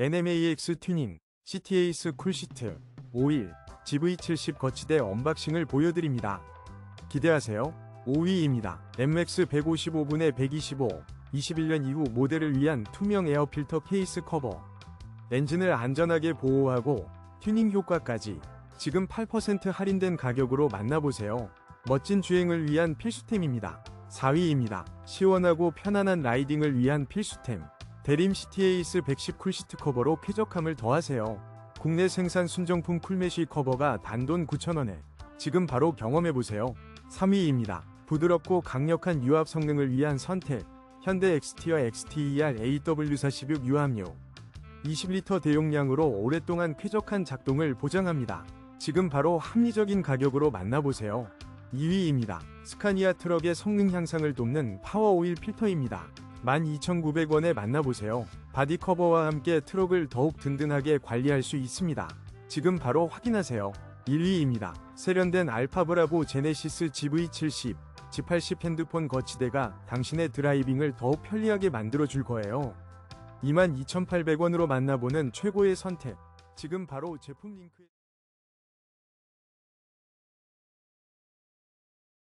NMAX 튜닝, CTAS 쿨시트, 51, GV70 거치대 언박싱을 보여드립니다. 기대하세요. 5위입니다. MX 155분의 125, 21년 이후 모델을 위한 투명 에어 필터 케이스 커버. 엔진을 안전하게 보호하고 튜닝 효과까지 지금 8% 할인된 가격으로 만나보세요. 멋진 주행을 위한 필수템입니다. 4위입니다. 시원하고 편안한 라이딩을 위한 필수템. 대림 CTAS 110 쿨시트 커버로 쾌적함을 더하세요. 국내 생산 순정품 쿨메쉬 커버가 단돈 9,000원에 지금 바로 경험해보세요. 3위입니다. 부드럽고 강력한 유압 성능을 위한 선택. 현대 XT와 XTER AW46 유압류. 20리터 대용량으로 오랫동안 쾌적한 작동을 보장합니다. 지금 바로 합리적인 가격으로 만나보세요. 2위입니다. 스카니아 트럭의 성능 향상을 돕는 파워 오일 필터입니다. 12,900원에 만나보세요. 바디 커버와 함께 트럭을 더욱 든든하게 관리할 수 있습니다. 지금 바로 확인하세요. 1위입니다. 세련된 알파 브라보 제네시스 GV70, G80 핸드폰 거치대가 당신의 드라이빙을 더욱 편리하게 만들어줄 거예요. 22,800원으로 만나보는 최고의 선택. 지금 바로 제품 링크